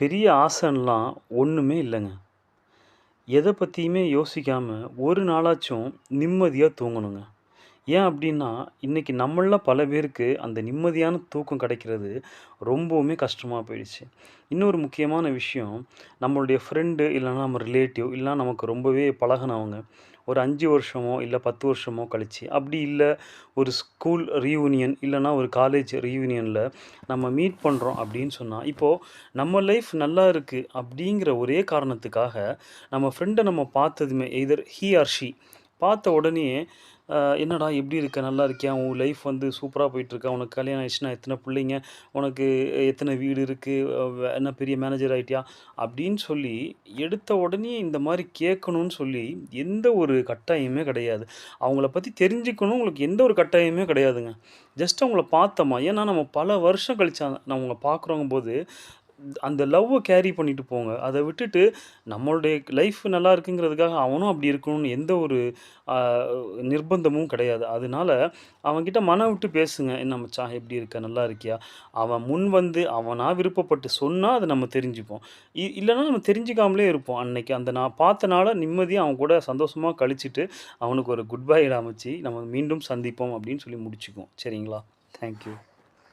பெரிய ஆசைன்லாம் ஒன்றுமே இல்லைங்க. எதை பற்றியுமே யோசிக்காமல் ஒரு நாளாச்சும் நிம்மதியாக தூங்கணுங்க. ஏன் அப்படின்னா இன்றைக்கி நம்மளில் பல பேருக்கு அந்த நிம்மதியான தூக்கம் கிடைக்கிறது ரொம்பவுமே கஷ்டமாக போயிடுச்சு. இன்னொரு முக்கியமான விஷயம் நம்மளுடைய ஃப்ரெண்டு இல்லைன்னா நம்ம ரிலேட்டிவ் இல்லைனா நமக்கு ரொம்பவே பழகினவங்க. ஒரு அஞ்சு வருஷமோ இல்லை பத்து வருஷமோ கழிச்சு. அப்படி இல்லை ஒரு ஸ்கூல் ரீயூனியன் இல்லைனா ஒரு காலேஜ் ரீயூனியனில் நம்ம மீட் பண்ணுறோம் அப்படின்னு சொன்னால் இப்போது நம்ம லைஃப் நல்லா இருக்குது அப்படிங்கிற ஒரே காரணத்துக்காக நம்ம ஃப்ரெண்டை நம்ம பார்த்ததுமே எதர் ஹி ஆர் ஷி பார்த்த உடனே என்னடா எப்படி இருக்க? நல்லா இருக்கியா? உன் லைஃப் வந்து சூப்பராக போயிட்டுருக்கா. உனக்கு கல்யாணம் ஆயிடுச்சுன்னா எத்தனை பிள்ளைங்க? உனக்கு எத்தனை வீடு இருக்குது என்ன பெரிய மேனேஜர் ஆகிட்டியா அப்படின்னு சொல்லி எடுத்த உடனே இந்த மாதிரி கேட்கணும்னு சொல்லி எந்த ஒரு கட்டாயமே கிடையாது. அவங்கள பற்றி தெரிஞ்சுக்கணும் உங்களுக்கு எந்த ஒரு கட்டாயமே கிடையாதுங்க. ஜஸ்ட் அவங்கள பார்த்தோமா? ஏன்னா நம்ம பல வருஷம் கழிச்சா அந்த- நம்ம அவங்கள பார்க்குறோங்க போது அந்த லவ்வை கேரி பண்ணிட்டு போங்க. அதை விட்டுட்டு நம்மளுடைய லைஃப் நல்லா இருக்குங்கிறதுக்காக அவனும் அப்படி இருக்கணும்னு எந்த ஒரு நிர்பந்தமும் கிடையாது. அதனால அவன்கிட்ட மனம் விட்டு பேசுங்க. என்ன மச்சான் எப்படி இருக்க? நல்லா இருக்கியா? அவன் முன் வந்து அவனா விருப்பப்பட்டு சொன்னால் அதை நம்ம தெரிஞ்சுப்போம். இ- இல்லைன்னா நம்ம தெரிஞ்சுக்காமலே இருப்போம். அன்னைக்கு அந்த நான் பார்த்தனால நிம்மதியாக அவன் கூட சந்தோஷமாக கழிச்சிட்டு அவனுக்கு ஒரு குட் பை அமைச்சு நம்ம மீண்டும் சந்திப்போம் அப்படின்னு சொல்லி முடிச்சுக்குவோம். சரிங்களா? தேங்க்யூ